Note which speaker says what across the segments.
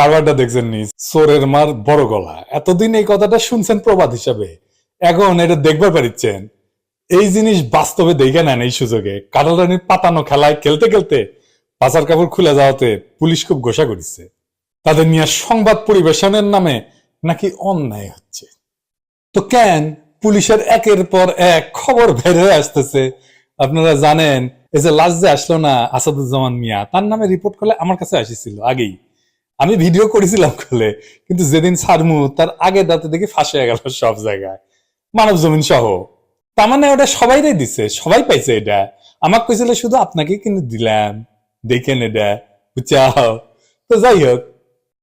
Speaker 1: কারবারটা দেখছেন নি চোরের মার বড় গলা। এতদিন এই কথাটা শুনছেন প্রবাদ হিসাবে। এখন এটা দেখবার পারিচ্ছেন। এই জিনিস বাস্তবে দেখে নেন এই সুযোগে। কাটালানির পাতানো খেলায় খেলতে খেলতে বাজার কাপড় খুলে যাওয়াতে পুলিশ খুব ঘোষা করেছে। তাদের নিয়ে সংবাদ পরিবেশনের নামে নাকি অন্যায় হচ্ছে। তো কেন পুলিশের একের পর এক খবর বের হয়ে আসতেছে? আপনারা জানেন, এই যে লাস্ট যে আসলো না আসাদুজ্জামান মিয়া, তার নামে রিপোর্ট করলে আমার কাছে আসিছিল আগেই। আমি ভিডিও করেছিলাম করলে কিন্তু যেদিন সারমু তার আগে দাঁতে দেখি ফাঁসে গেল সব জায়গায়। মানব জমিন সহ। তার মানে ওটা সবাইরাই দিছে, সবাই পাইছে এটা। আমার কইছিল শুধু আপনাকে কিন্তু দিলাম। দেখেন এটা, বুঝাও। তো যাই হোক,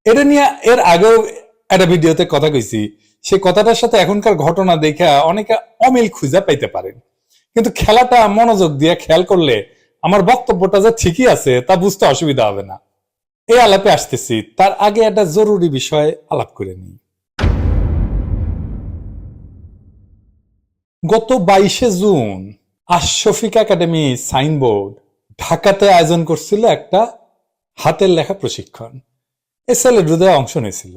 Speaker 1: এটা নিয়ে এর আগেও একটা ভিডিওতে কথা কইছি। সেই কথাটার সাথে এখনকার ঘটনা দেখা অনেকে অমিল খুঁজে পাইতে পারেন। কিন্তু খেলাটা মনোযোগ দিয়ে খেয়াল করলে আমার বক্তব্যটা যে ঠিকই আছে, তা বুঝতে অসুবিধা হবে না। এই আলাপে আসতেছি। তার আগে একটা জরুরি বিষয় আলাপ করে নিই। গত বাইশে জুন আশফিক একাডেমি সাইনবোর্ড ঢাকাতে আয়োজন করছিল একটা হাতের লেখা প্রশিক্ষণ। এ ছেলে হৃদয়ে অংশ নিয়েছিল।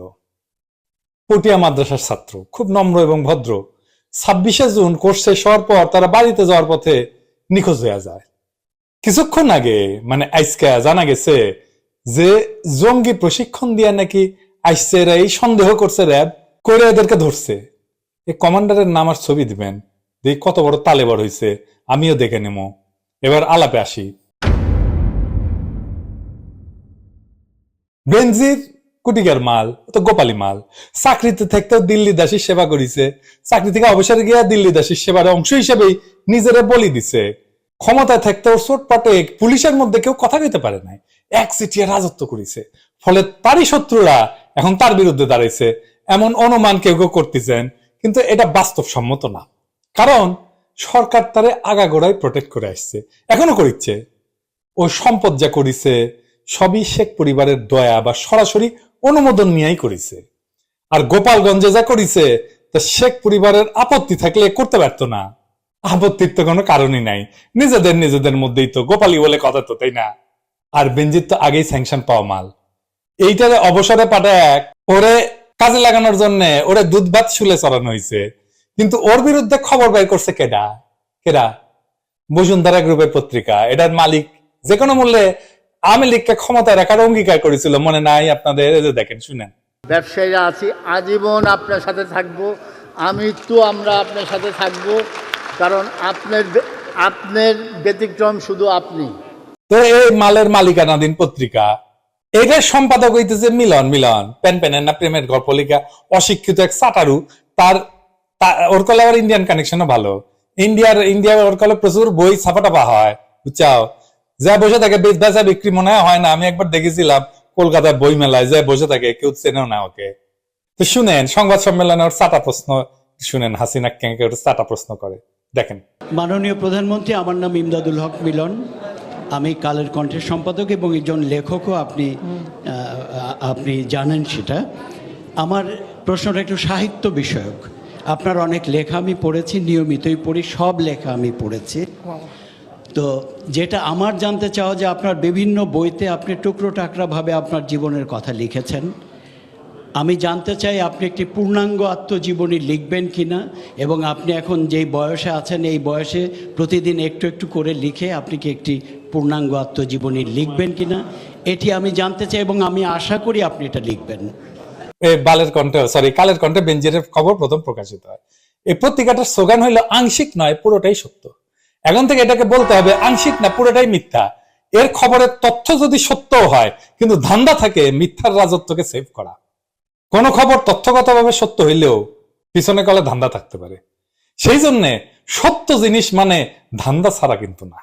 Speaker 1: পটিয়া মাদ্রাসার ছাত্র, খুব নম্র এবং ভদ্র। ছাব্বিশে জুন কোর্স শেষ হওয়ার পর তারা বাড়িতে যাওয়ার পথে নিখোঁজ হয়ে যায়। কিছুক্ষণ আগে মানে আইসকা জানা গেছে যে জঙ্গি প্রশিক্ষণ দিয়ে নাকি আইসছে, এরা এই সন্দেহ করছে, র্যাব করে এদেরকে ধরছে। এই কমান্ডারের নাম আর ছবি দিবেন। দেখি কত বড় তালে বড় হয়েছে আমিও দেখে নেব এবার আলাপে আসি। বেনজির কুটিকার মাল তো গোপালী মাল। চাকরিতে থাকতেও দিল্লি দাসীর সেবা করিছে। চাকরি থেকে অবসরে গিয়া দিল্লি দাসীর সেবার অংশ হিসেবেই নিজেরা বলি দিছে। ক্ষমতায় থাকতেও চোটপাটে পুলিশের মধ্যে কেউ কথা কইতে পারে নাই। এক সিটিয়ে রাজত্ব করেছে। ফলে তারই শত্রুরা এখন তার বিরুদ্ধে দাঁড়াইছে। এমন অনুমান কেউ কেউ করতেছেন, কিন্তু এটা বাস্তবসম্মত না। কারণ সরকার তারে আগাগোড়ায় প্রোটেক্ট করে আসছে, এখনও করিচ্ছে। ও সম্পদ যা করিছে, সবই শেখ পরিবারের দয়া বা সরাসরি অনুমোদন নিয়েই করিছে। আর গোপালগঞ্জে যা করিছে, তা শেখ পরিবারের আপত্তি থাকলে করতে পারতো না। আপত্তির তো কোনো কারণই নাই। নিজেদের নিজেদের মধ্যেই তো গোপালি বলে কথা তো, তাই না? আর বেঞ্জিত তো আগেই স্যাংশন পাওয়া মাল। এইটারে অবসরে পাঠায় এক, ওরে কাজে লাগানোর জন্য ওরে দুধ ভাত শুলে চড়ানো হয়েছে কিন্তু ওর বিরুদ্ধে খবর বের করছে কেডা? কেডা? বসুন্ধরা গ্রুপের পত্রিকা। এটার মালিক যে কোনো মূল্যে আওয়ামী লীগকে ক্ষমতায় রাখার অঙ্গীকার করেছিল, মনে নাই আপনাদের? দেখেন, শুনেন।
Speaker 2: ব্যবসায়ীরা আছি, আজীবন আপনার সাথে থাকব। আমি তো আমরা আপনার সাথে থাকব। কারণ আপনার আপনার ব্যতিক্রম শুধু আপনি।
Speaker 1: তো এই মালের মালিকানাধীন পত্রিকা এটার সম্পাদক হইতেছে মিলন মিলন, পেন পেনের না প্রেমের গল্প লেখা অশিক্ষিত এক সাটারু, তার ওর কলে আবার ইন্ডিয়ান কানেকশনও ভালো। ইন্ডিয়ার ইন্ডিয়া ওর কলে প্রচুর বই ছাপাটাপা হয়, বুঝছাও? যা বসে থাকে, বেচ বেচা বিক্রি মনে হয় হয় না, আমি একবার দেখেছিলাম কলকাতার বই মেলায়, যা বসে থাকে, কেউ চেনেও না ওকে। তো শুনেন, সংবাদ সম্মেলনে ওর চাটা প্রশ্ন, শুনেন, হাসিনা কেঁকে ওর চাটা প্রশ্ন করে। দেখেন।
Speaker 3: মাননীয় প্রধানমন্ত্রী, আমার নাম ইমদাদুল হক মিলন। আমি কালের কণ্ঠের সম্পাদক এবং একজন লেখকও আপনি আপনি জানেন সেটা। আমার প্রশ্নটা একটু সাহিত্য বিষয়ক। আপনার অনেক লেখা আমি পড়েছি নিয়মিতই পড়ি সব লেখা আমি পড়েছি। তো যেটা আমার জানতে চাও যে আপনার বিভিন্ন বইতে আপনি টুকরো টাকরাভাবে আপনার জীবনের কথা লিখেছেন। আমি জানতে চাই আপনি একটি পূর্ণাঙ্গ আত্মজীবনী লিখবেন কি না এবং আপনি এখন যেই বয়সে আছেন এই বয়সে প্রতিদিন একটু একটু করে লিখে আপনি কি একটি পূর্ণাঙ্গ আত্মজীবনী লিখবেন কিনা, এটি আমি জানতে চাই এবং আমি আশা করি আপনি এটা লিখবেন।
Speaker 1: বালের কণ্ঠে সরি কালের কণ্ঠে বেঞ্জিরের খবর প্রথম প্রকাশিত হয়। এই পত্রিকাটার স্লোগান হইল, আংশিক নয়, পুরোটাই সত্য। এখন থেকে এটাকে বলতে হবে, আংশিক না, পুরোটাই মিথ্যা। এর খবরের তথ্য যদি সত্য হয়, কিন্তু ধান্দা থাকে মিথ্যার রাজত্বকে সেভ করা। কোন খবর তথ্যগতভাবে সত্য হইলেও পিছনে কলে ধান্দা থাকতে পারে। সেই জন্য সত্য জিনিস মানে ধান্দা ছাড়া কিন্তু না।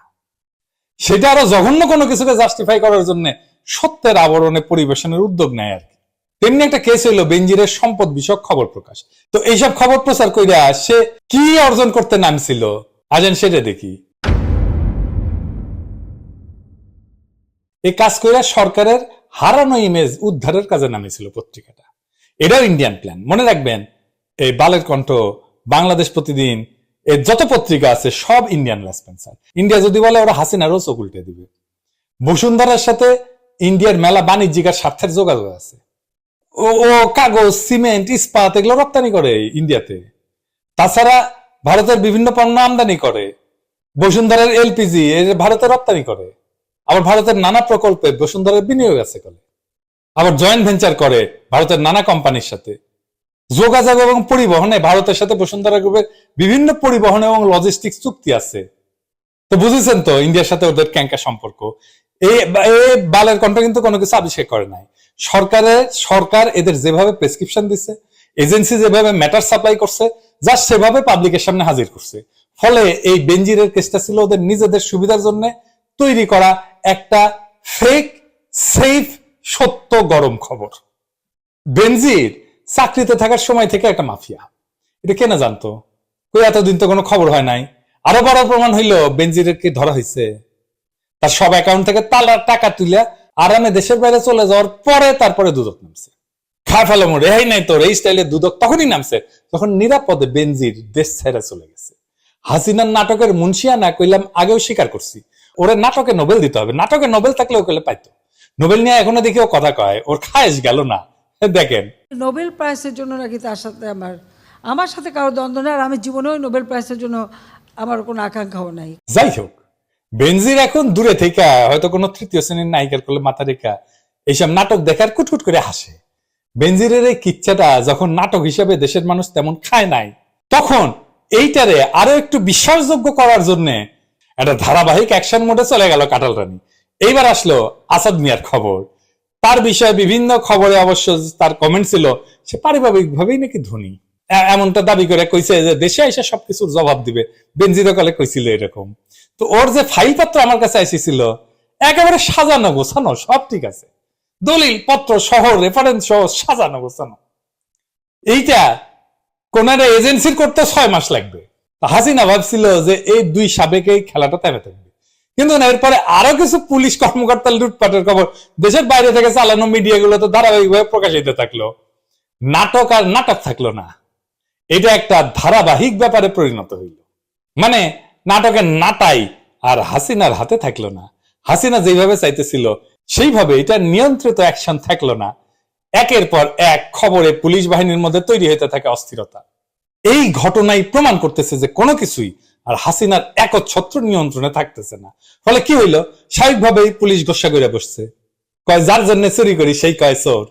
Speaker 1: সেটা আরও জঘন্য কোনো কিছুকে জাস্টিফাই করার জন্য সত্যের আবরণে পরিবেশনের উদ্যোগ নেয় আর কি। তেমনি একটা কেস হইল বেঞ্জিরের সম্পদ বিষয়ক খবর প্রকাশ। তো এইসব খবর প্রচার কইরা সে কি অর্জন করতে নামছিল? আজেন সেটা দেখি। এই কাজ কইরা সরকারের হারানো ইমেজ উদ্ধারের কাজে নামেছিল পত্রিকাটা। এটাও ইন্ডিয়ান প্ল্যান মনে রাখবেন, এই বালের কণ্ঠ বাংলাদেশ প্রতিদিন এর যত পত্রিকা আছে, সব ইন্ডিয়ান রেসপেন্সার ইন্ডিয়া যদি বলে, ওরা হাসিনারও চোখ উল্টে দিবে। বসুন্ধরার সাথে ইন্ডিয়ার মেলা বাণিজ্যিক আর স্বার্থের যোগাযোগ আছে। ও কাগজ, সিমেন্ট, ইস্পাত, এগুলো রপ্তানি করে ইন্ডিয়াতে তাছাড়া ভারতের বিভিন্ন পণ্য আমদানি করে। বসুন্ধরার এলপিজি ভারতে রপ্তানি করে। আবার ভারতের নানা প্রকল্পে বসুন্ধরার বিনিয়োগ আছে করে আবার জয়েন্ট ভেঞ্চার করে ভারতের নানা কোম্পানির সাথে। যোগাযোগ এবং পরিবহনে ভারতের সাথে বসুন্ধরা গ্রুপের বিভিন্ন পরিবহন এবং লজিস্টিক্স চুক্তি আছে। তো বুঝেছেন তো, ইন্ডিয়ার সাথে ওদের ক্যাঙ্কা সম্পর্ক। এই বালের কণ্ঠ কিন্তু কোনো কিছু আবিষ্কার করে নাই। সরকারের সরকার এদের যেভাবে প্রেসক্রিপশন দিচ্ছে এজেন্সি যেভাবে ম্যাটার সাপ্লাই করছে যা সেভাবে পাবলিকের সামনে হাজির করছে। ফলে এই বেঞ্জিরের কেসটা ছিল ওদের নিজেদের সুবিধার জন্য তৈরি করা একটা ফেক সেফ সত্য গরম খবর। বেনজির চাকরিতে থাকার সময় থেকে একটা মাফিয়া। এটা কে না জানতো? কই এতদিন তো কোনো খবর হয় নাই। আরও বড় প্রমাণ হইল, বেনজিরের কি ধরা হয়েছে তার সব অ্যাকাউন্ট থেকে তালার টাকা তুলে আরামে দেশের বাইরে চলে যাওয়ার পরে তারপরে দুদক নামছে। খা ফেলো মোড় রেহাই নাই তোর, এই স্টাইলে দুদক তখনই নামছে তখন নিরাপদে বেনজির দেশ ছেড়ে চলে গেছে। হাসিনার নাটকের মুন্সিয়া না কইলাম, আগেও স্বীকার করছি। ওরে নাটকে নোবেল দিতে হবে, নাটকে নোবেল থাকলে ও কইলে পাইতো। নোবেল নিয়ে এখনও দেখি ও কথা কয়, ওর খায়েশ গেল না। দেখেন।
Speaker 4: নোবেল প্রাইজের জন্য নাকি তার সাথে আমার আমার সাথে কারও দ্বন্দ্ব নেই আর আমি জীবনেও নোবেল প্রাইজের জন্য আমার কোনো আকাঙ্ক্ষাও নাই।
Speaker 1: যাই হোক বেনজির এখন দূরে থেকে হয়তো কোনো তৃতীয় শ্রেণির নায়িকার কোলে মাথা রেখা এইসব নাটক দেখার কুটকুট করে হাসে। বেনজিরের এই কিচ্ছাটা যখন নাটক হিসেবে দেশের মানুষ তেমন খায় নাই তখন এইটারে আরও একটু বিশ্বাসযোগ্য করার জন্য একটা ধারাবাহিক অ্যাকশন মোডে চলে গেল কাটাল রানী। এইবার আসলো আসাদ মিয়ার খবর। তার বিষয়ে বিভিন্ন খবরে অবশ্য তার কমেন্ট ছিল, সে পারিবারিক ভাবেই নাকি ধনী। এমনটা দাবি করে কইছে যে দেশে এসে সবকিছুর জবাব দিবে। বেনজিরও কালে কইছিল এরকম। তো ওর যে ফাইল পত্র আমার কাছে এসেছিল, একেবারে সাজানো গোছানো, সব ঠিক আছে। দলিল পত্র সহ রেফারেন্স সহ সাজানো গোছানো। এইটা কোন এজেন্সির করতে ছয় মাস লাগবে। হাসিনা ভাবছিল যে এই দুই সাবেকে খেলাটা থেমে থাকবে কিন্তু না, এরপরে আরও কিছু পুলিশ কর্মকর্তা লুটপাটের খবর। দেশের বাইরে থেকে চালানো মিডিয়া গুলো তো ধারাবাহিকভাবে প্রকাশিত থাকল। নাটক আর নাটক থাকল না। এটা একটা ধারাবাহিক ব্যাপারে পরিণত হইল। মানে নাটকের নাটাই আর হাসিনার হাতে থাকল না। হাসিনা যেভাবে চাইতেছিল, সেইভাবে এটা নিয়ন্ত্রিত অ্যাকশন থাকল না। একের পর এক খবরে পুলিশ বাহিনীর মধ্যে তৈরি হতে থাকে অস্থিরতা। এই ঘটনাই প্রমাণ করতেছে যে কোনো কিছুই আর হাসিনার একচ্ছত্র নিয়ন্ত্রণে থাকতেছে না। ফলে কি হইল? স্বাভাবিকভাবেই পুলিশ গোসা করে বসছে। কয়, যার জন্য চুরি করি, সেই কয় চোর।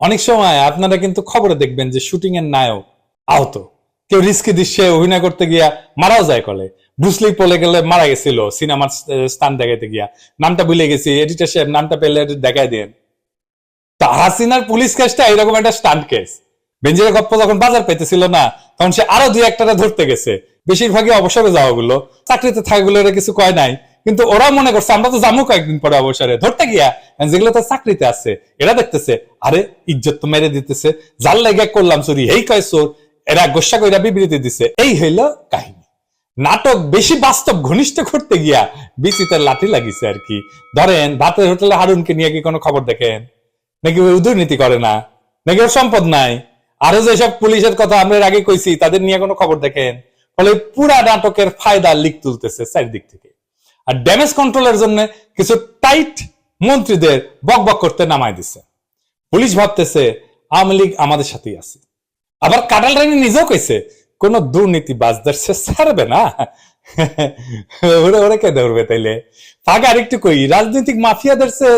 Speaker 1: অনেক সময় আপনারা কিন্তু খবরে দেখবেন যে শুটিং এর নায়ক আহত। কেউ রিস্কি দৃশ্যে অভিনয় করতে গিয়া মারাও যায় কলে। ব্রুসলি পলে গেলে মারা গেছিল, সিনেমার স্থান দেখাইতে গিয়া। নামটা ভুলে গেছি, এডিটর সাহেব নামটা পেলে দেখাই দেন। তা হাসিনার পুলিশ কেসটা এরকম একটা স্টান্ট কেস। বেঞ্জিরের গপ্প যখন বাজার পেতেছিল না তখন সে আরও দুই একটাটা ধরতে গেছে। বেশিরভাগই অবসরে যাওয়া গুলো চাকরিতে থাকাগুলো এরা কিছু কয় নাই। কিন্তু ওরা মনে করছে, আমরা তো যাব কয়েকদিন পরে অবসরে। ধরতে গিয়া যেগুলো তো চাকরিতে আছে, এরা দেখতেছে, আরে, ইজ্জত তো মেরে দিতেছে। জাল লেগে করলাম চুরি এই কয় চোর, এরা গোসা কইরা বিবৃতি দিছে। এই হইল কাহিনী। নাটক বেশি বাস্তব ঘনিষ্ঠ করতে গিয়া বিচিতের লাঠি লাগিছে আর কি। ধরেন, ভাতের হোটেলে হারুনকে নিয়ে কি কোনো খবর দেখেন? নাকি ওই দুর্নীতি করে না? নাকি ওর সম্পদ নাই? আরও যেসব পুলিশের কথা আমরা আগে কইছি, তাদের নিয়ে কোনো খবর দেখেন? ফলে পুরা নাটকের ফায়দা লিক তুলতেছে চারিদিক থেকে। আর ড্যামেজ কন্ট্রোলের জন্য কিছু টাইট মন্ত্রীদের বক বক করতে নামাই দিছে। পুলিশ ভাবতেছে, আওয়ামী লীগ আমাদের সাথেই আছে। আবার কাটাল রানী নিজেও কইছে, কোন দুর্নীতি বাজদার সে ছাড়বে না। ওরে ওরে কে ধরবে তাইলে। ফাঁকা আরেকটু কই, রাজনৈতিক মাফিয়াদের সে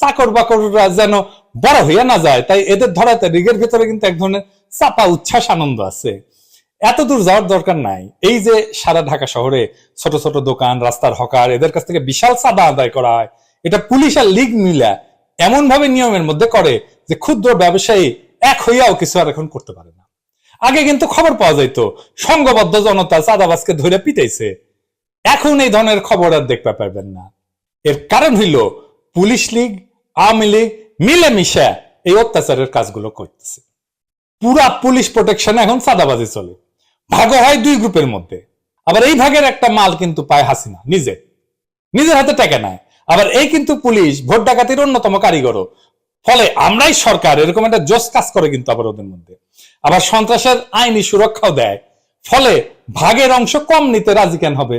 Speaker 1: চাকর বাকররা যেন বড় হইয়া না যায়, তাই এদের ধরাতে রিগের ভেতরে কিন্তু এক ধরনের চাপা উচ্ছ্বাস আনন্দ আছে। এত দূর যাওয়ার দরকার নাই। এই যে সারা ঢাকা শহরে ছোট ছোট দোকান, রাস্তার হকার, এদের কাছ থেকে বিশাল চাঁদা আদায় করা হয়। এটা পুলিশ আর লীগ মিলা এমন ভাবে নিয়মের মধ্যে করে যে ক্ষুদ্র ব্যবসায়ী এক হইয়াও কিছু আর এখন করতে পারে না। আগে কিন্তু খবর পাওয়া যাইতো, সংঘবদ্ধ জনতা চাঁদাবাজকে ধরে পিটাইছে। এখন এই ধরনের খবর আর দেখতে পারবেন না। এর কারণ হইল পুলিশ লীগ আওয়ামী মিলেমিশে এই অত্যাচারের কাজগুলো করতেছে। পুরা পুলিশ প্রোটেকশন এখন চাঁদাবাজি চলে। ভাগ হয় দুই গ্রুপের মধ্যে। আবার এই ভাগের একটা মাল কিন্তু পায় হাসিনা, নিজে। নিজের হাতে টাকা নেয় আবার এই কিন্তু পুলিশ ভোট ডাকাতির অন্যতম কারিগরও। ফলে আমরাই সরকার, এরকম একটা জোস কাজ করে কিন্তু আবার ওদের মধ্যে। আবার সন্ত্রাসের আইনি সুরক্ষাও দেয়। ফলে ভাগের অংশ কম নিতে রাজি কেন হবে?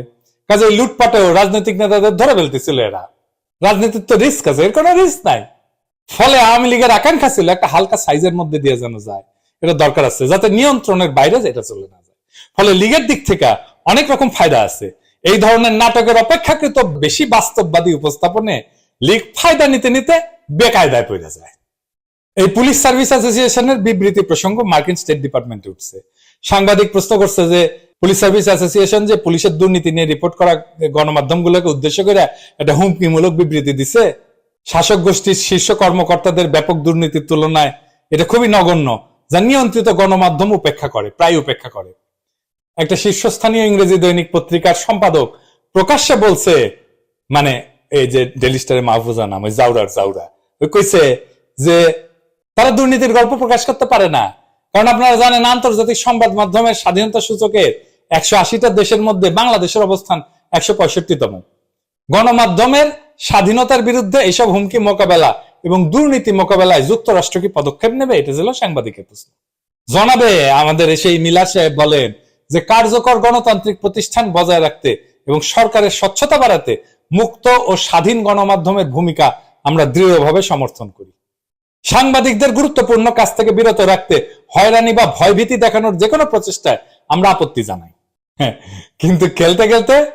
Speaker 1: কাজে লুটপাটেও রাজনৈতিক নেতাদের ধরে ফেলতেছিল এরা। রাজনীতির তো রিস্ক আছে, এর কোনো রিস্ক নাই। ফলে আওয়ামী লীগের আকাঙ্ক্ষা ছিল একটা হালকা সাইজের মধ্যে দিয়ে যেন যায়। এটা দরকার আছে, যাতে নিয়ন্ত্রণের বাইরে এটা চলে না যায়। ফলে লীগের দিক থেকে অনেক রকম ফায়দা আছে। এই ধরনের নাটকের অপেক্ষাকৃত বেশি বাস্তববাদী উপস্থাপনে লীগ ফায়দা নিতে নিতে বেকায়দায় পড়ে যায়। এই পুলিশ সার্ভিস অ্যাসোসিয়েশনের বিবৃতি প্রসঙ্গ মার্কিন স্টেট ডিপার্টমেন্টে উঠছে। সাংবাদিক প্রশ্ন করছে যে পুলিশ সার্ভিস অ্যাসোসিয়েশন যে পুলিশের দুর্নীতি নিয়ে রিপোর্ট করা গণমাধ্যমগুলোকে উদ্দেশ্য করে একটা হুমকিমূলক বিবৃতি দিছে। শাসক গোষ্ঠীর শীর্ষ কর্মকর্তাদের ব্যাপক দুর্নীতির তুলনায় এটা খুবই নগণ্য, যা নিয়ন্ত্রিত গণমাধ্যম উপেক্ষা করে, প্রায় উপেক্ষা করে। একটা শীর্ষস্থানীয় ইংরেজি দৈনিক পত্রিকার সম্পাদক প্রকাশ্যে বলছে মানে এই যে ডেলি স্টারে মাহফুজা নাম, ওই জাউরার জাউরা ওই কইছে যে তারা দুর্নীতির গল্প প্রকাশ করতে পারে না। কারণ আপনারা জানেন, আন্তর্জাতিক সংবাদ মাধ্যমের স্বাধীনতা সূচকের একশো আশিটা দেশের মধ্যে বাংলাদেশের অবস্থান একশো পঁয়ষট্টিতম। গণমাধ্যমের স্বাধীনতার বিরুদ্ধে এসব হুমকি মোকাবেলা এবং দুর্নীতি মোকাবেলায় যুক্তরাষ্ট্র কি পদক্ষেপ নেবে, এটা ছিল সাংবাদিকের প্রশ্ন। জনাবে আমাদের সেই মিলা সাহেব বলেন যে কার্যকর গণতান্ত্রিক প্রতিষ্ঠান বজায় রাখতে এবং সরকারের স্বচ্ছতা বাড়াতে মুক্ত ও স্বাধীন গণমাধ্যমের ভূমিকা আমরা দৃঢ়ভাবে সমর্থন করি। সাংবাদিকদের গুরুত্বপূর্ণ কাজ থেকে বিরত রাখতে হয়রানি বা ভয়ভীতি দেখানোর যে কোনো প্রচেষ্টায় আমরা আপত্তি জানাই। কিন্তু খেলতে খেলতে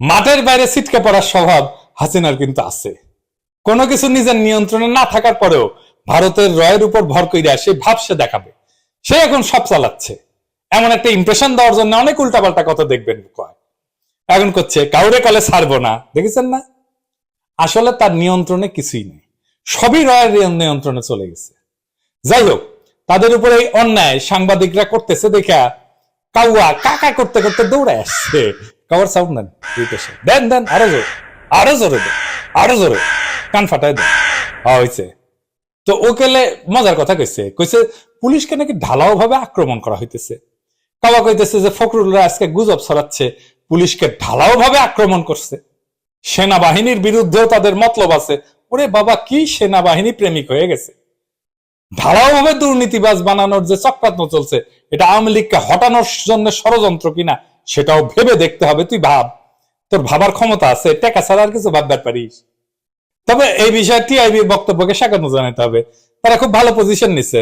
Speaker 1: মাঠের বাইরে ছিটকে পড়ার স্বভাব হাসিনার কিন্তু আছে। কোনো কিছু নিজের নিয়ন্ত্রণে না থাকার পরেও ভারতের রয়ের উপর ভর কইরা সে দেখাবে। সে এখন সব চালাচ্ছে। এমন একটা ইমপ্রেশন দেওয়ার জন্য অনেক উল্টাপাল্টা কথা দেখবেন কয়। এখন করছে, কাউরে কলে ছাড়বো না। দেখেছেন না? আসলে তার নিয়ন্ত্রণে কিছুই নেই। সবই রয়ের নিয়ন্ত্রণে চলে গেছে। যাই হোক, তাদের উপরে এই অন্যায় সাংবাদিকরা করতেছে দেখা কাউয়া করতে করতে আসছে। সাউন্ড দেন। দেন, আরও আরও জোরে দেন, আরও জোরে। কান ফাটাই দেন। হ্যাঁ হয়েছে তো ওকেলে মজার কথা কইছে কইছে পুলিশকে নাকি ঢালাও ভাবে আক্রমণ করা হইতেছে। কাবা কইতেছে যে ফখরুলরা আজকে গুজব ছড়াচ্ছে, পুলিশকে ঢালাও ভাবে আক্রমণ করছে। সেনাবাহিনীর বিরুদ্ধেও তাদের মতলব আছে। ওরে বাবা, কি সেনাবাহিনী প্রেমিক হয়ে গেছে। ঢালাও দুর্নীতিবাজ বানানোর যে চক্রান্ত চলছে, এটা আওয়ামী লীগকে হটানোর জন্য ষড়যন্ত্র কিনা, সেটাও ভেবে দেখতে হবে, তুই ভাব। তোর ভাবার ক্ষমতা আছে, টাকা ছাড়া আর কিছু ভাববার পারিস। তবে এই বিষয়ে টিআইবির বক্তব্যকে স্বাগত জানাতে হবে। তারা খুব ভালো পজিশন নিছে।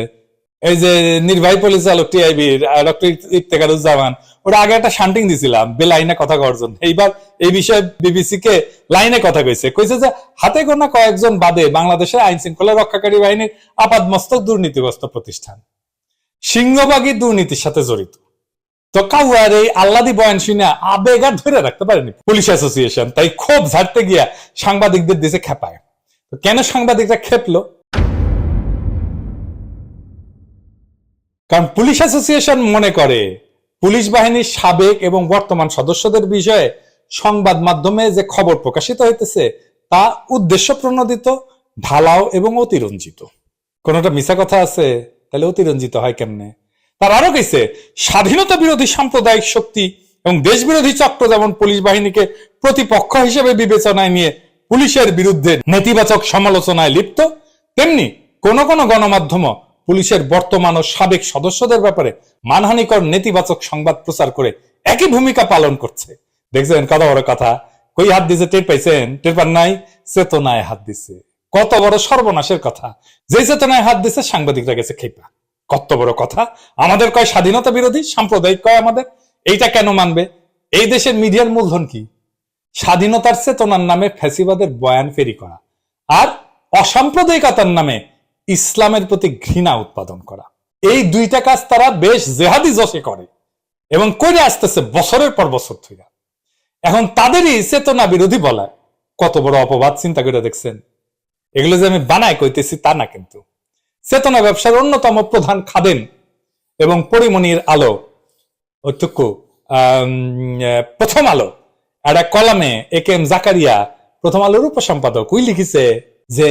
Speaker 1: এই যে নির্বাহী পরিচালক টিআইবির ডক্টর ইফতেকারুজ্জামান ওরা আগে একটা শান্টিং দিছিলাম বেলাইনে কথা কওয়ার জন্য। এইবার এই বিষয়ে বিবিসি কে লাইনে কথা কইছে। কইছে যে, হাতে গোনা কয়েকজন বাদে বাংলাদেশের আইন শৃঙ্খলা রক্ষাকারী বাহিনীর আপাদমস্তক দুর্নীতিগ্রস্ত প্রতিষ্ঠান। সিংহভাগই দুর্নীতির সাথে জড়িত। তো কাউয়ার এই আল্লাদি বয়ান শুনে আবেগ আর ধরে রাখতে পারেনি পুলিশ অ্যাসোসিয়েশন। তাই ক্ষোভ ঝাড়তে গিয়া সাংবাদিকদের দিছে খেপায়। তো কেন সাংবাদিকরা খেপলো? কারণ পুলিশ অ্যাসোসিয়েশন মনে করে পুলিশ বাহিনীর সাবেক এবং বর্তমান সদস্যদের বিষয়ে সংবাদ মাধ্যমে যে খবর প্রকাশিত হইতেছে, তা উদ্দেশ্য প্রণোদিত, ঢালাও এবং অতিরঞ্জিত। কোনটা মিছা কথা আছে? তাহলে অতিরঞ্জিত হয় কেমনে? তার আরও কইছে, স্বাধীনতা বিরোধী সাম্প্রদায়িক শক্তি এবং দেশ বিরোধী চক্র যেমন পুলিশ বাহিনীকে প্রতিপক্ষ হিসেবে বিবেচনায় নিয়ে পুলিশের বিরুদ্ধে নেতিবাচক সমালোচনায় লিপ্ত, তেমনি কোন কোন গণমাধ্যম পুলিশের বর্তমান ও সাবেক সদস্যদের ব্যাপারে মানহানিকর নেতিবাচক সংবাদ প্রচার করে একই ভূমিকা পালন করছে। দেখছেন কত বড় কথা? কই হাত দিছে? টের পাইছেন? টের পান নাই? চেতনায় হাত দিছে। কত বড় সর্বনাশের কথা। যে চেতনায় হাত দিছে, সাংবাদিকরা গেছে খেপা। কত বড় কথা। আমাদের কয় স্বাধীনতা বিরোধী? সাম্প্রদায়িক কয় আমাদের? এইটা কেন মানবে? এই দেশের মিডিয়ার মূলধন কি? স্বাধীনতার চেতনার নামে ফ্যাসিবাদের বয়ান ফেরি করা। আর অসাম্প্রদায়িকতার নামে ইসলামের প্রতি ঘৃণা উৎপাদন করা। এই দুইটা কাজ তারা বেশ জেহাদি যশে করে এবং করে আসতেছে বছরের পর বছর থেকে এখন তাদেরই চেতনা বিরোধী বলা কত বড় অপবাদ, চিন্তা করে দেখছেন। এগুলো যে আমি বানায় কইতেছি তা না কিন্তু। চেতনা ব্যবসার অন্যতম প্রধান খাদেন এবং পরিমণির আলো ওটুকু প্রথম আলো। একটা কলামে এ কে এম জাকারিয়া প্রথম আলোর উপসম্পাদক উই লিখিছে যে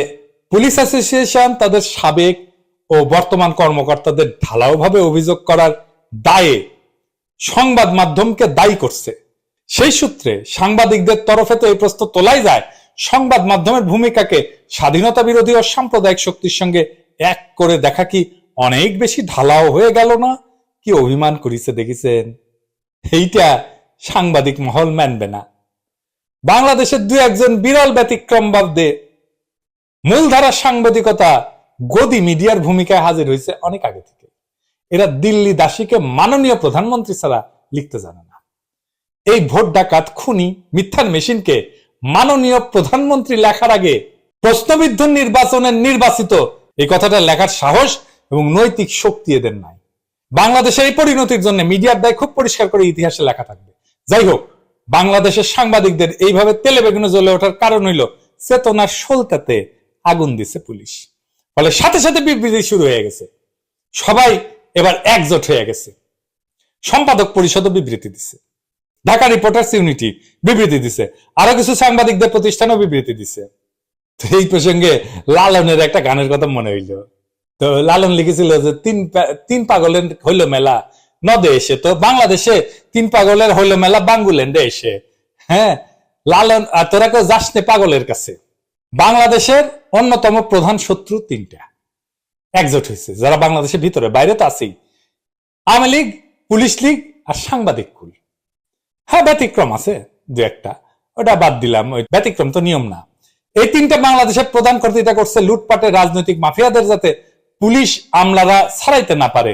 Speaker 1: পুলিশ অ্যাসোসিয়েশন, তাদের সাবেক ও বর্তমান কর্মকর্তাদের ঢালাওভাবে অভিযোগ করার দায়ে সংবাদ মাধ্যমকে দায়ী করছে। সেই সূত্রে সাংবাদিকদের তরফে তো এই প্রশ্ন তোলাই যায়। সংবাদ মাধ্যমের ভূমিকাকে স্বাধীনতা বিরোধী ও সাম্প্রদায়িক শক্তির সঙ্গে এক করে দেখা কি অনেক বেশি ঢালাও হয়ে গেল না? কি অভিমান করিছে দেখিছেন? এইটা সাংবাদিক মহল মানবে না। বাংলাদেশের দু একজন বিরল ব্যতিক্রম বাদে মূলধারার সাংবাদিকতা গদি মিডিয়ার ভূমিকায় হাজির হয়েছে অনেক আগে থেকে। এরা দিল্লি দাসীকে মাননীয় প্রধানমন্ত্রী ছাড়া লিখতে জানে না। এই ভোট ডাকাত খুনি মিথ্যার মেশিনকে মাননীয় প্রধানমন্ত্রী লেখার আগে প্রশ্নবিদ্ধ নির্বাচনের নির্বাচিত এই কথাটা লেখার সাহস এবং নৈতিক শক্তি এদের নাই। বাংলাদেশের এই পরিণতির জন্য মিডিয়ার দায় খুব পরিষ্কার করে ইতিহাসে লেখা থাকবে। যাই হোক, বাংলাদেশের সাংবাদিকদের এইভাবে তেলে বেগুনে জ্বলে ওঠার কারণ হইল চেতনার সলতাতে আগুন দিছে পুলিশ। ফলে সাথে সাথে বিবৃতি শুরু হয়ে গেছে। সবাই এবার একজোট হয়ে গেছে। সম্পাদক পরিষদও বিবৃতি দিছে। ঢাকা রিপোর্টার্স ইউনিটি বিবৃতি দিছে। আরও কিছু সাংবাদিকদের প্রতিষ্ঠানও বিবৃতি দিছে। তো এই প্রসঙ্গে লালনের একটা গানের কথা মনে হইল। তো লালন লিখেছিল যে, তিন তিন পাগলের হইল মেলা, নদে এসে তো বাংলাদেশে তিন পাগলের হইল মেলা, বাঙ্গুল্যান্ডে এসে। হ্যাঁ লালন তোরা কেউ যাস পাগলের কাছে। বাংলাদেশের অন্যতম প্রধান শত্রু তিনটা। একজোট হয়েছে, যারা বাংলাদেশের ভিতরে, বাইরে তো আছেই। আওয়ামী লীগ, পুলিশ লীগ আর সাংবাদিক কুল। হ্যাঁ ব্যতিক্রম আছে দু একটা, ওটা বাদ দিলাম, ওই ব্যতিক্রম তো নিয়ম না। এই তিনটা বাংলাদেশের প্রধান কর্তৃতা করছে লুটপাটের রাজনৈতিক মাফিয়াদের যাতে পুলিশ আমলারা ছাড়াইতে না পারে।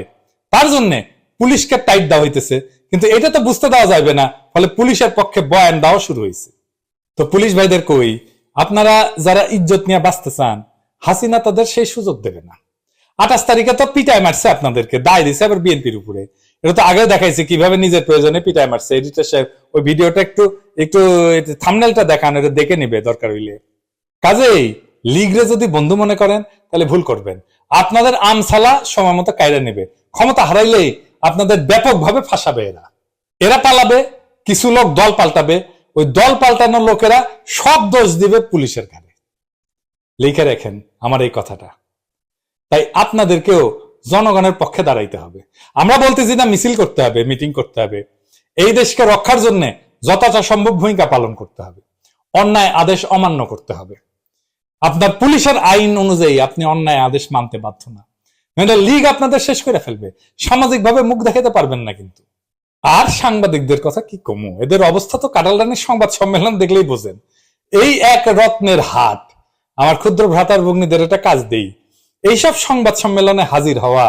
Speaker 1: তার জন্য পুলিশকে টাইট দেওয়া হইতেছে, কিন্তু এটা তো বুঝতে দেওয়া যাবে না, ফলে পুলিশের পক্ষে বয়ান দেওয়া শুরু হয়েছে তো পুলিশ ভাইদের কই? আপনারা যারা ইজ্জত নিয়ে বাঁচতে চান, হাসিনা তাদের সেই সুযোগ দেবে না। আঠাশ তারিখে তো পিটায় মারছে আপনাদেরকে, দায় দিছে আবার বিএনপির উপরে। এটা তো আগে দেখাইছে কীভাবে নিজের প্রয়োজনে পিটায় মারছে। এডিটর সাহেব, ওই ভিডিওটা একটু একটু থামনেলটা দেখান, এটা দেখে নিবে, দরকার হইলে। কাজেই, লিগরে যদি বন্ধু মনে করেন, তাহলে ভুল করবেন। আপনাদের আমসালা সময় মতো কায়রা নেবে। ক্ষমতা হারাইলেই আপনাদের ব্যাপকভাবে ফাঁসাবে এরা। এরা পালাবে, কিছু লোক দল পাল্টাবে ওই দল পাল্টানোর লোকেরা সব দোষ দিবে পুলিশের ঘাড়ে। লিখে রাখেন আমার এই কথাটা। তাই আপনাদেরকেও জনগণের পক্ষে দাঁড়াইতে হবে। আমরা বলতেছি না মিছিল করতে হবে, মিটিং করতে হবে। এই দেশকে রক্ষার জন্য যতটা সম্ভব ভূমিকা পালন করতে হবে। অন্যায় আদেশ অমান্য করতে হবে। আপনার পুলিশের আইন অনুযায়ী আপনি অন্যায় আদেশ মানতে বাধ্য না। লীগ আপনাদের শেষ করে ফেলবে। সামাজিকভাবে মুখ দেখাতে পারবেন না কিন্তু। আর সাংবাদিকদের কথা কি কমু? এদের অবস্থা তো কাটালরানের সংবাদ সম্মেলন দেখলেই বোঝেন। এই এক রত্নের হাট। আমার ক্ষুদ্র ভ্রাতার ভগ্নীদের একটা কাজ দেই। এইসব সংবাদ সম্মেলনে হাজির হওয়া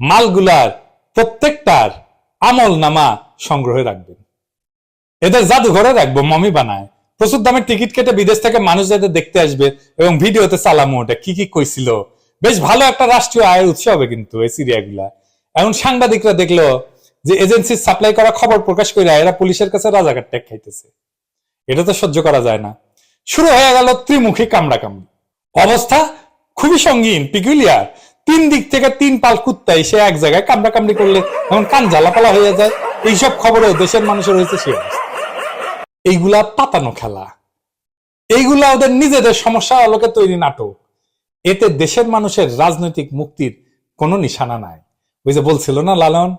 Speaker 1: মালগুলার প্রত্যেকটার আমল নামা সংগ্রহে রাখবেন। এদের জাদুঘরে রাখব, মমি বানায়। প্রচুর দামের টিকিট কেটে বিদেশ থেকে মানুষ যাদের দেখতে আসবে এবং ভিডিওতে চালামো ওটা কি কি কইছিল। বেশ ভালো একটা রাষ্ট্রীয় আয়ের উৎস হবে কিন্তু এই সিরিয়াগুলা। এখন সাংবাদিকরা দেখল যে এজেন্সির সাপ্লাই করা খবর প্রকাশ করে এরা পুলিশের কাছে রাজাকার ট্যাগ খাইতেছে। এটা তো সহ্য করা যায় না। শুরু হয়ে গেল ত্রিমুখী কামড়া কামড়ি অবস্থা খুবই সঙ্গীন পিকুলিয়ার তিন দিক থেকে তিন পাল কুত্তা এসে এক জায়গায় কামড়া কামড়ি করলে এমন কান জ্বালাপালা হয়ে যায়। এইসব খবরেও দেশের মানুষের হয়েছে সে এইগুলা পাতানো খেলা। এইগুলা ওদের নিজেদের সমস্যা আলোকে তৈরি নাটক। এতে দেশের মানুষের রাজনৈতিক মুক্তির কোনো নিশানা নাই। ওই যে বলছিল না লালন?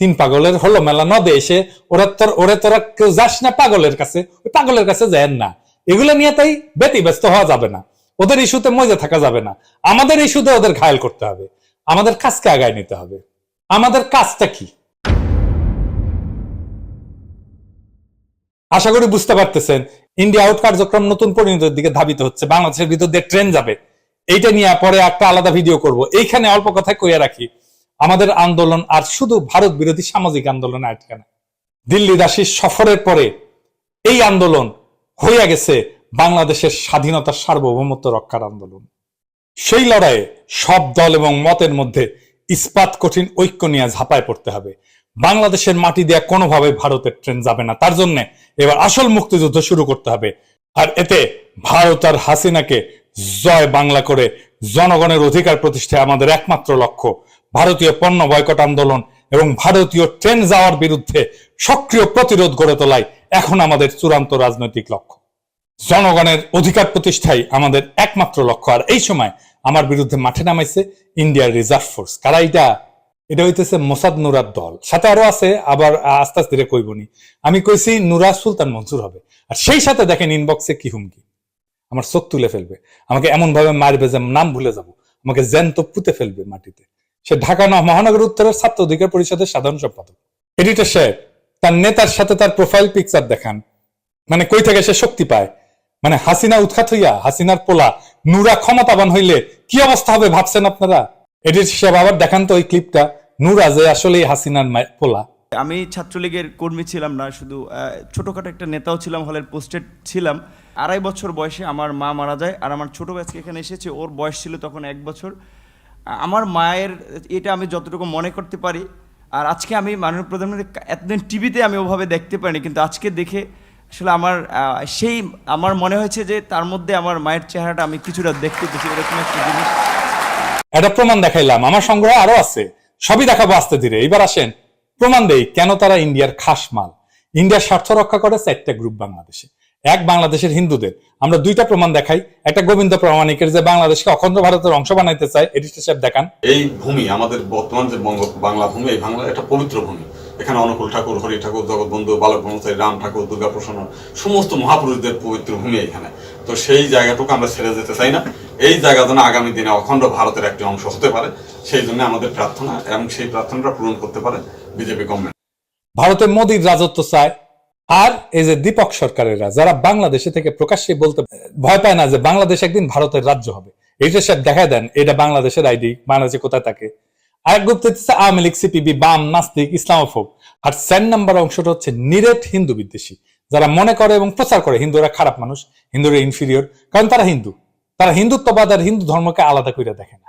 Speaker 1: তিন পাগলের হলো মেলা নদে এসে ওরা তোর ওরে তোরা কেউ যাস না পাগলের কাছে, ওই পাগলের কাছে যায় না। এগুলো নিয়ে তাই ব্যতিব্যস্ত হওয়া যাবে না। ওদের ইস্যুতে মজা থাকা যাবে না। আমাদের ইস্যুতে ওদের ঘায়ল করতে হবে। আমাদের কাজকে আগায় নিতে হবে। আমাদের কাজটা কি? আশা করি বুঝতে পারতেছেন, ইন্ডিয়া আউট কার্যক্রম নতুন পরিণতির দিকে ধাবিত হচ্ছে। বাংলাদেশের ভিতর দিয়ে ট্রেন যাবে। এইটা নিয়ে পরে একটা আলাদা ভিডিও করব। এইখানে অল্প কথায় কইয়া রাখি আমাদের আন্দোলন আর শুধু ভারত বিরোধী সামাজিক আন্দোলন আটকে না দিল্লি দাসীর সফরের পরে এই আন্দোলন হইয়া গেছে বাংলাদেশের স্বাধীনতার সার্বভৌমত্ব রক্ষার আন্দোলন। সেই লড়াইয়ে সব দল এবং মতের মধ্যে ইস্পাত কঠিন ঐক্য নিয়ে ঝাঁপায় পড়তে হবে। বাংলাদেশের মাটি দেয়া কোনোভাবে ভারতের ট্রেন যাবে না। তার জন্য এবার আসল মুক্তিযুদ্ধ শুরু করতে হবে। আর এতে ভারত আর হাসিনাকে জয় বাংলা করে জনগণের অধিকার প্রতিষ্ঠায় আমাদের একমাত্র লক্ষ্য ভারতীয় পণ্য বয়কট আন্দোলন এবং ভারতীয় ট্রেন যাওয়ার বিরুদ্ধে সক্রিয় প্রতিরোধ গড়ে তোলাই এখন আমাদের চূড়ান্ত রাজনৈতিক লক্ষ্য। জনগণের অধিকার প্রতিষ্ঠাই আমাদের একমাত্র লক্ষ্য। আর এই সময় আমার বিরুদ্ধে মাঠে নামাইছে ইন্ডিয়ার রিজার্ভ ফোর্স। কারা এটা এটা হইতেছে মোসাদ নুরার দল। সাথে আরও আছে, আবার আস্তে আস্তে কইবনি আমি কইছি নুরা সুলতান মঞ্জুর হবে। আর সেই সাথে দেখেন ইনবক্সে কি হুমকি। আমার চোখ তুলে ফেলবে। আমাকে এমন ভাবে মারবে যে নাম ভুলে যাব। আমাকে জ্যান্ত পুঁতে ফেলবে মাটিতে। সে ঢাকা মহানগর উত্তরের ছাত্র অধিকার পরিষদের সাধারণ সম্পাদক। এডিটর সাহেব, তার নেতার সাথে তার প্রোফাইল পিকচার দেখান। মানে কই থেকে সে শক্তি পায়? মানে হাসিনা উৎখাত হইয়া, হাসিনার পোলা নুরা ক্ষমতাবান হইলে কি অবস্থা হবে ভাবছেন আপনারা? এটির হিসাব আবার দেখান তো ওই ক্লিপটা নুরা যে আসলে হাসিনার পোলা।
Speaker 5: আমি ছাত্রলীগের কর্মী ছিলাম না, শুধু ছোটখাটো একটা নেতাও ছিলাম, হলের পোস্টেড ছিলাম। আড়াই বছর বয়সে আমার মা মারা যায়, আর আমার ছোট ব্যাচকে এখানে এসেছে, ওর বয়স ছিল তখন এক বছর। আমার মায়ের এটা আমি যতটুকু মনে করতে পারি। আর আজকে আমি মাননীয় প্রধানমন্ত্রী এতদিন টিভিতে আমি ওভাবে দেখতে পারিনি, কিন্তু আজকে দেখে আসলে আমার সেই আমার মনে হয়েছে যে তার মধ্যে আমার মায়ের চেহারাটা আমি কিছুটা দেখতে পেয়েছি, এরকম একটা জিনিস।
Speaker 1: এটা প্রমাণ দেখাইলাম, আমার সংগ্রহ আরও আছে। সবই দেখাবো আস্তে ধীরে। এবার আসেন, প্রমাণ দেই কেন তারা ইন্ডিয়ার খাস মাল। ইন্ডিয়ার স্বার্থ রক্ষা করে চারটা গ্রুপ বাংলাদেশে। এক বাংলাদেশের হিন্দুদের। আমরা দুইটা প্রমাণ দেখাই। একটা গোবিন্দ প্রমাণিকের যে বাংলাদেশকে অখণ্ড ভারতের অংশ বানাইতে চায় এটি সাহেব দেখান।
Speaker 6: এই ভূমি আমাদের বর্তমান যে বঙ্গ বাংলা ভূমি এই বাংলা একটা পবিত্র ভূমি। এখানে অনুকূল ঠাকুর হরি ঠাকুর জগৎবন্ধু বালক ব্রহ্মচারী রাম ঠাকুর দুর্গা প্রসন্ন সমস্ত মহাপুরুষদের পবিত্র ভূমি এখানে তো সেই জায়গাটুকু আমরা ছেড়ে যেতে চাই না। এই জায়গা যেন আগামী দিনে অখণ্ড ভারতের একটি অংশ হতে পারে সেই জন্য আমাদের প্রার্থনা এবং সেই প্রার্থনাটা পূরণ করতে পারে বিজেপি গভর্নমেন্ট
Speaker 1: ভারতে মোদীর রাজত্ব চায় আর এই যে দীপক সরকারেরা, যারা বাংলাদেশে থেকে প্রকাশ্যে বলতে, ভয় পায় না যে বাংলাদেশ একদিন ভারতের রাজ্য হবে। এইটা সব দেখায় দেন, এটা বাংলাদেশের আইডি, বাংলাদেশে কোথায় থাকে। আরেক গ্রুপ হচ্ছে আওয়ামী লীগ, সিপিবি, বাম, নাস্তিক, ইসলামোফোব। আর সেন নাম্বার অংশটা হচ্ছে নিরেট হিন্দু বিদ্বেষী। যারা মনে করে এবং প্রচার করে, হিন্দুরা খারাপ মানুষ, হিন্দুরা ইনফিরিয়র কারণ তারা হিন্দু। তারা হিন্দুত্ববাদ আর হিন্দু ধর্মকে আলাদা করে দেখে না।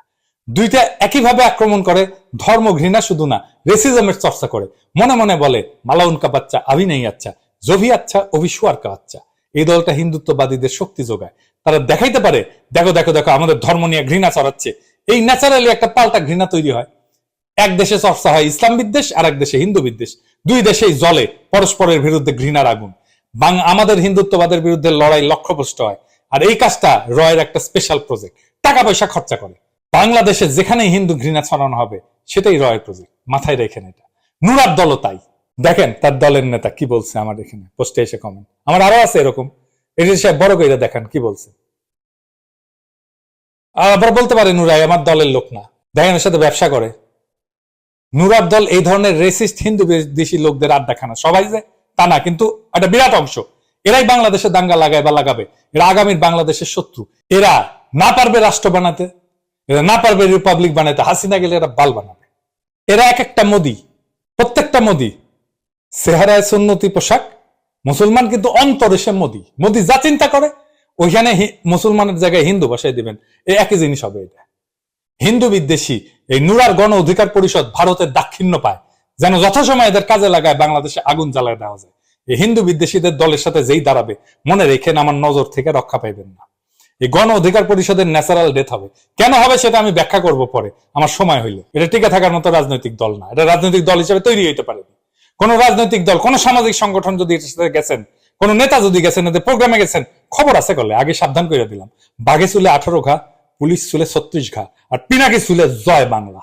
Speaker 1: দুইটা একইভাবে আক্রমণ করে ধর্ম ঘৃণা শুধু না রেসিজমের চর্চা করে। মনে মনে বলে, মালাউন কা বাচ্চা নেই আচ্ছা। জভি আচ্ছা অভিশুয়ার কা আচ্ছা এই দলটা হিন্দুত্ববাদীদের শক্তি যোগায়। তারা দেখাইতে পারে, দেখো দেখো দেখো, আমাদের ধর্ম নিয়ে ঘৃণা ছড়াচ্ছে। এই ন্যাচারালি একটা পাল্টা ঘৃণা তৈরি হয়। এক দেশে চর্চা হয় ইসলাম বিদ্বেষ আর এক দেশে হিন্দু বিদ্বেষ। দুই দেশেই জলে পরস্পরের বিরুদ্ধে ঘৃণার আগুন। বাং, আমাদের হিন্দুত্ববাদের বিরুদ্ধে লড়াই লক্ষ্যভ্রষ্ট হয়। আর এই কাজটা রয়ের একটা স্পেশাল প্রজেক্ট টাকা পয়সা খরচা করে। বাংলাদেশে যেখানেই হিন্দু ঘৃণা ছড়ানো হবে, সেটাই রয় প্রজেক্ট মাথায় রেখেন এটা। নুরার দলও তাই। দেখেন তার দলের নেতা কি বলছে আমার এখানে? পোস্টে এসে কমেন্ট আমার আরও আছে এরকম। এটি সাহেব বড় করে দেখান, কি বলছে? আবার বলতে পারে, নুরাই আমার দলের লোক না। দেখেন এর সাথে ব্যবসা করে। নুরার দল এই ধরনের রেসিস্ট হিন্দু দেশি লোকদের আড্ডাখানা সবাই যে তা না, কিন্তু একটা বিরাট অংশ। এরাই বাংলাদেশে দাঙ্গা লাগায় বা লাগাবে। এরা আগামীর বাংলাদেশের শত্রু। এরা না পারবে রাষ্ট্র বানাতে, এরা না পারবে রিপাবলিক বানাতে, হাসিনা গেলে এরা বাল বানাবে। এরা এক একটা মোদি, প্রত্যেকটা মোদি সেহারায় সুন্নতি পোশাক, মুসলমান কিন্তু অন্তরে সে মোদি। মোদি যা চিন্তা করে, ওইখানে মুসলমানের জায়গায় হিন্দু বসাই দিবেন। এই একই জিনিস হবে এটা। হিন্দু বিদ্বেষী, এই নুরার গণ অধিকার পরিষদ ভারতের দাক্ষিণ্য পায়, যেন যথাসময়ে এদের কাজে লাগায়, বাংলাদেশে আগুন জ্বালায় দেওয়া যায়। এই হিন্দু বিদ্বেষীদের দলের সাথে যেই দাঁড়াবে, মনে রেখেন আমার নজর থেকে রক্ষা পাইবেন না। এই গণ অধিকার পরিষদের ন্যাচারাল ডেথ হবে। কেন হবে সেটা আমি ব্যাখ্যা করব পরে, আমার সময় হইলে। এটা টিকে থাকার মতো রাজনৈতিক দল না। এটা রাজনৈতিক দল হিসেবে তৈরি হইতে পারে কোন রাজনৈতিক দল, কোন সামাজিক সংগঠন যদি গেছেন, কোন নেতা যদি গেছেন প্রোগ্রামে গেছেন, খবর আছে করলে আগে সাবধান করে দিলাম। বাঘে চুলে আঠারো ঘা, পুলিশ চুলে ছত্রিশ ঘা, আর পিনাকি চুলে জয় বাংলা।